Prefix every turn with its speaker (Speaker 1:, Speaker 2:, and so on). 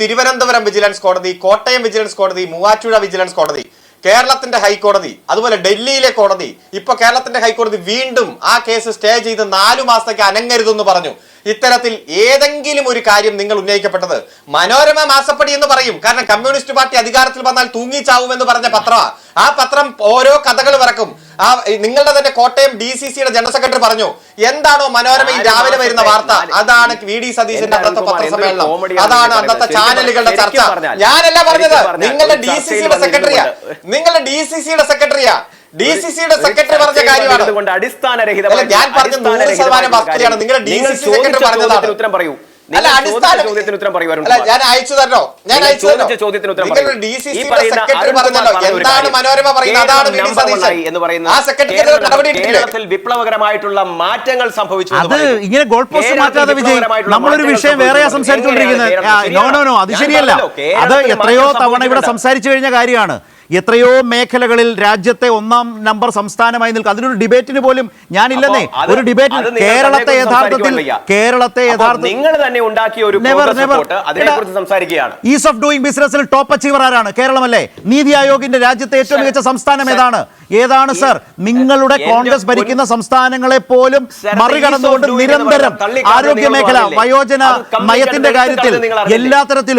Speaker 1: Thiruvananthapuram vigilance കോടതി Kottayam vigilance കോടതി Muvattupuzha vigilance കോടതി കേരളത്തിന്റെ ഹൈക്കോടതി അതുപോലെ ഡൽഹിയിലെ കോടതി. ഇപ്പൊ കേരളത്തിന്റെ ഹൈക്കോടതി വീണ്ടും ആ കേസ് സ്റ്റേ ചെയ്ത് നാലു മാസത്തേക്ക് അനങ്ങരുതെന്ന് പറഞ്ഞു. ഇത്തരത്തിൽ ഏതെങ്കിലും ഒരു കാര്യം നിങ്ങൾ ഉന്നയിക്കപ്പെട്ടത്. മനോരമ മാസപ്പടി എന്ന് പറയും. കാരണം കമ്മ്യൂണിസ്റ്റ് പാർട്ടി അധികാരത്തിൽ വന്നാൽ തൂങ്ങിച്ചാവുമെന്ന് പറഞ്ഞ പത്രമാണ് ആ പത്രം ഓരോ കഥകൾ ഇറക്കും ആ നിങ്ങളുടെ തന്നെ കോട്ടയം ഡി സി സിയുടെ ജനറൽ സെക്രട്ടറി പറഞ്ഞു. എന്താണോ മനോരമയിൽ രാവിലെ വരുന്ന വാർത്ത? അതാണ് വി ഡി സതീശന്റെ അന്നത്തെ പത്രസമ്മേളനം. അതാണ് അന്നത്തെ ചാനലുകളുടെ ചർച്ച. ഞാനല്ല പറഞ്ഞത്. നിങ്ങളുടെ ഡി സി സിയുടെ സെക്രട്ടറിയാ നിങ്ങളുടെ ഡി സി സിയുടെ സെക്രട്ടറിയാ ഡി സി സിയുടെ സെക്രട്ടറി പറഞ്ഞ കാര്യമാണ്. ഞാൻ പറഞ്ഞ നൂറ് ശതമാനം വസ്തുതയാണ്. നിങ്ങളുടെ
Speaker 2: ഡി
Speaker 1: സി
Speaker 2: സി
Speaker 1: സെക്രട്ടറി പറഞ്ഞതാണ്.
Speaker 2: ഉത്തരം പറയൂ. ചോദ്യത്തിന് ഉത്തരം പറയൂ
Speaker 1: അല്ല ഞാൻ അയച്ചു തരണോ? ഞാൻ അയച്ചു തരണോ?
Speaker 2: ചോദ്യത്തിന് ഉത്തരം കേരളത്തിൽ വിപ്ലവകരമായിട്ടുള്ള മാറ്റങ്ങൾ സംഭവിച്ചു
Speaker 3: അത്. ഇങ്ങനെ ഗോൾ പോസ്റ്റ് മാറ്റാതെ വിജയ് നമ്മളൊരു വിഷയം വേറെയാ. സംസാരിച്ചുകൊണ്ടിരിക്കുന്നത്. നോ നോ നോ അത് ശരിയല്ല. അത് എത്രയോ തവണ ഇവിടെ. സംസാരിച്ചു കഴിഞ്ഞ കാര്യമാണ്. എത്രയോ മേഖലകളിൽ രാജ്യത്തെ ഒന്നാം നമ്പർ സംസ്ഥാനമായി നിൽക്കുക അതിനൊരു ഡിബേറ്റിന് പോലും ഞാനില്ലെന്നേ. ഒരു
Speaker 2: ഡിബേറ്റ്
Speaker 3: കേരളത്തെ യഥാർത്ഥത്തിൽ കേരളത്തെ യഥാർത്ഥത്തിൽ
Speaker 2: നിങ്ങൾ തന്നെ ഉണ്ടാക്കിയ ഒരു സംസാരിക്കുകയാണ്.
Speaker 3: ഈസ് ഓഫ് ഡൂയിങ് ബിസിനസ്സിൽ ടോപ്പ് അച്ചീവർ ആരാണ്? കേരളമല്ലേ? നീതി ആയോഗിന്റെ രാജ്യത്തെ ഏറ്റവും മികച്ച സംസ്ഥാനം ഏതാണ്? ഏതാണ് സർ നിങ്ങളുടെ കോൺഗ്രസ് ഭരിക്കുന്ന സംസ്ഥാനങ്ങളെ പോലും മറികടന്നുകൊണ്ട് നിരന്തരം ആരോഗ്യ മേഖല വയോജന മയത്തിന്റെ കാര്യത്തിൽ? എല്ലാ തരത്തിലും